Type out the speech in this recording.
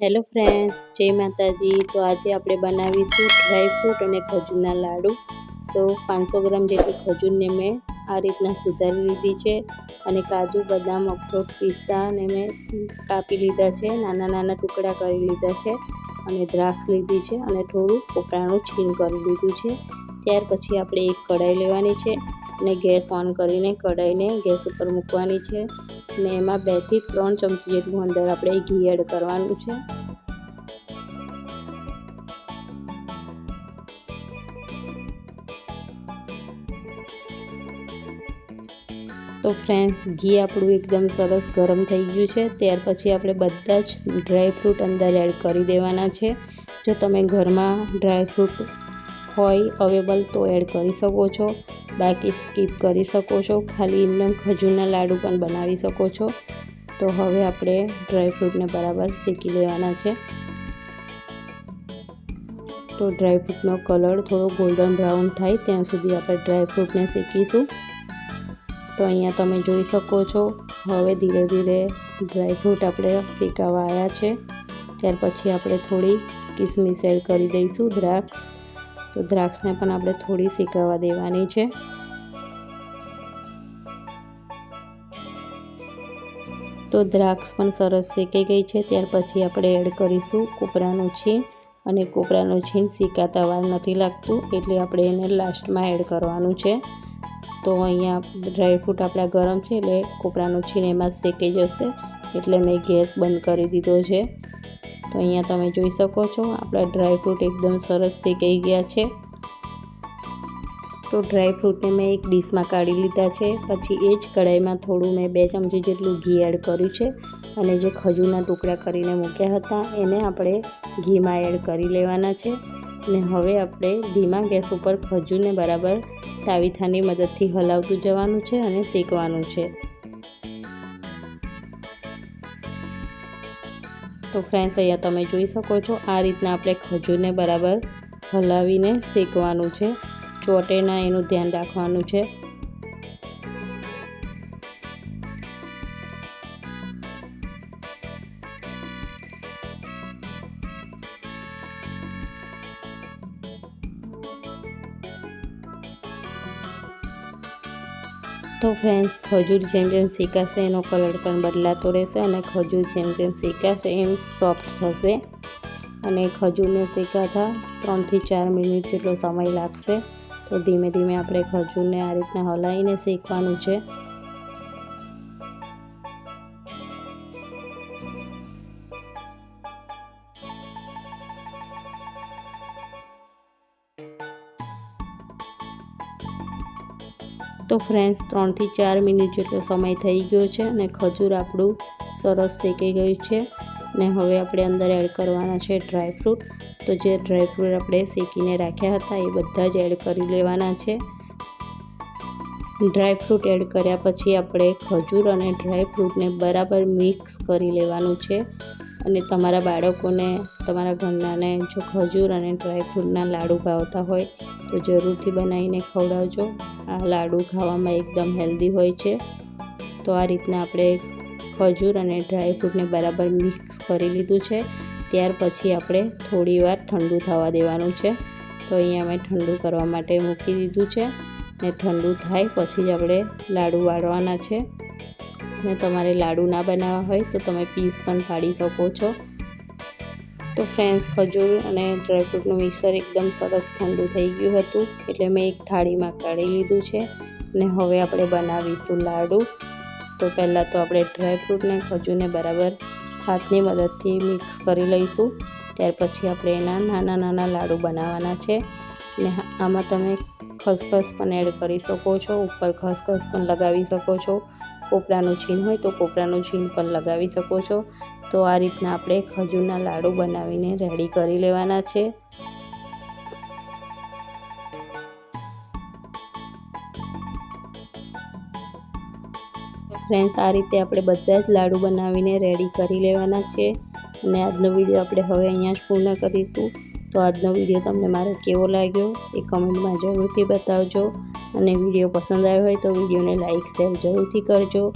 Hello friends જય માતાજી. તો આજે આપણે બનાવીશું ડ્રાય ફ્રૂટ અને ખજૂરના લાડુ. તો પાંચસો ગ્રામ જેટલી ખજૂરને મેં આ રીતના સુધારી લીધી છે અને કાજુ, બદામ, અખરોટ, પિસ્તા મેં કાપી લીધા છે. નાના નાના ટુકડા કરી લીધા છે અને દ્રાક્ષ લીધી છે અને થોડું પોકાણું છીણ કરી લીધું છે. ત્યાર પછી આપણે એક કઢાઈ લેવાની છે અને ગેસ ઓન કરીને કઢાઈને ગેસ ઉપર મૂકવાની છે. અને એમાં બેથી ત્રણ ચમચી જેટલું અંદર આપણે ઘી એડ કરવાનું છે. તો ફ્રેન્ડ્સ, ઘી આપણું એકદમ સરસ ગરમ થઈ ગયું છે. ત્યાર પછી આપણે બધા જ ડ્રાયફ્રૂટ અંદર એડ કરી દેવાના છે. જો તમે ઘરમાં ડ્રાયફ્રૂટ હોય, અવેલેબલ તો એડ કરી શકો છો. બાકી સ્કીપ કરી શકો છો. ખાલી એમને ખજૂરના લાડુ પણ બનાવી શકો છો. તો હવે આપણે ડ્રાયફ્રૂટને બરાબર શેકી લેવાના છે. તો ડ્રાયફ્રૂટનો કલર થોડો ગોલ્ડન બ્રાઉન થાય ત્યાં સુધી આપણે ડ્રાયફ્રૂટને શીખીશું તો અહીંયા તમે જોઈ શકો છો. હવે ધીરે ધીરે ડ્રાયફ્રૂટ આપણે શેકાવા આવ્યા છે. ત્યાર પછી આપણે થોડી કિસમિસ એડ કરી દઈશું, દ્રાક્ષ. તો દ્રાક્ષને પણ આપણે થોડી શેકાવા દેવાની છે. તો દ્રાક્ષ પણ સરસ શેકાઈ ગઈ છે. ત્યાર પછી આપણે એડ કરીશું કોપરાનું છીણ. અને કોપરાનું છીણ શેકાતા વાર નથી લાગતું, એટલે આપણે એને લાસ્ટમાં એડ કરવાનું છે. તો અહીંયા ડ્રાયફ્રૂટ આપણા ગરમ છે, એટલે કોપરાનું છીણ એમાં શેકાઈ જશે, એટલે મેં ગેસ બંધ કરી દીધો છે. તો અહીંયા તમે જોઈ શકો છો, આપણા ડ્રાયફ્રૂટ એકદમ સરસ શેકાઈ ગયા છે. તો ડ્રાયફ્રૂટને મેં એક ડીશમાં કાઢી લીધા છે. પછી એ જ કઢાઈમાં થોડું મેં બે ચમચી જેટલું ઘી એડ કર્યું છે. અને જે ખજૂરના ટુકડા કરીને મૂક્યા હતા, એને આપણે ઘીમાં એડ કરી લેવાના છે. અને હવે આપણે ધીમા ગેસ ઉપર ખજૂરને બરાબર તાવીથાની મદદથી હલાવતું જવાનું છે અને શેકવાનું છે. તો ફ્રેન્ડ્સ અહીંયા તમે જોઈ શકો છો, આ રીતના આપણે ખજૂરને બરાબર હલાવીને શેકવાનું છે. ચોટે ના એનું ધ્યાન રાખવાનું છે. તો ફ્રેન્ડ્સ ખજૂર જેમ જેમ શેકાશે, એનો કલર પણ બદલાતો રહેશે અને ખજૂર જેમ જેમ શેકાશે, એમ સોફ્ટ થશે. અને ખજૂરને શેકાતા ત્રણથી ચાર મિનિટ જેટલો સમય લાગશે. તો ધીમે ધીમે આપણે ખજૂરને આ રીતના હલાવીને શેકવાનું છે. તો ફ્રેન્ડ્સ ત્રણથી ચાર મિનિટ જેટલો સમય થઈ ગયો છે અને ખજૂર આપણું સરસ શેકાઈ ગયું છે. અને હવે આપણે અંદર એડ કરવાના છે ડ્રાયફ્રૂટ તો જે ડ્રાયફ્રૂટ આપણે શેકીને રાખ્યા હતા એ બધા જ એડ કરી લેવાના છે. ડ્રાયફ્રૂટ એડ કર્યા પછી આપણે ખજૂર અને ડ્રાયફ્રૂટને બરાબર મિક્સ કરી લેવાનું છે. અને તમારા બાળકોને, તમારા ઘરનાને જો ખજૂર અને ડ્રાયફ્રૂટના લાડુ ભાવતા હોય તો જરૂરથી બનાવીને ખવડાવજો. આ લાડુ ખાવામાં એકદમ હેલ્ધી હોય છે. તો આ રીતના આપણે ખજૂર અને ડ્રાયફ્રૂટને બરાબર મિક્સ કરી લીધું છે. ત્યાર પછી આપણે થોડીવાર ઠંડુ થવા દેવાનું છે. તો અહીંયા મેં ઠંડુ કરવા માટે મૂકી દીધું છે ને ઠંડુ થાય પછી જ આપણે લાડુ વાળવાના છે. ને તમારે લાડુ ના બનાવવા હોય તો તમે પીસ પણ પાડી શકો છો. તો ફ્રેન્ડ્સ ખજૂર અને ડ્રાયફ્રૂટનું મિક્સર એકદમ સરસ ઠંડુ થઈ ગયું હતું. એટલે મેં એક થાળીમાં કાઢી લીધું છે. ને હવે આપણે બનાવીશું લાડુ. તો પહેલાં તો આપણે ડ્રાયફ્રૂટને ખજૂરને બરાબર હાથની મદદથી મિક્સ કરી લઈશું. ત્યાર પછી આપણે એના નાના નાના લાડુ બનાવવાના છે. ને આમાં તમે ખસખસ પણ એડ કરી શકો છો. ઉપર ખસખસ પણ લગાવી શકો છો. કોપરાનું છીન હોય તો કોપરાનું છીન પણ લગાવી શકો છો. તો આ રીતના આપણે ખજૂરના લાડુ બનાવીને રેડી કરી લેવાના છે. ફ્રેન્ડ્સ આ રીતે આપણે બધા જ લાડુ બનાવીને રેડી કરી લેવાના છે. અને આજનો વીડિયો આપણે હવે અહીંયા જ પૂર્ણ કરીશું. તો આજનો વીડિયો તમને મારો કેવો લાગ્યો એ કમેન્ટમાં જરૂરથી બતાવજો. અને વીડિયો પસંદ આવ્યો હોય તો વિડીયોને લાઇક શેર જરૂરથી કરજો.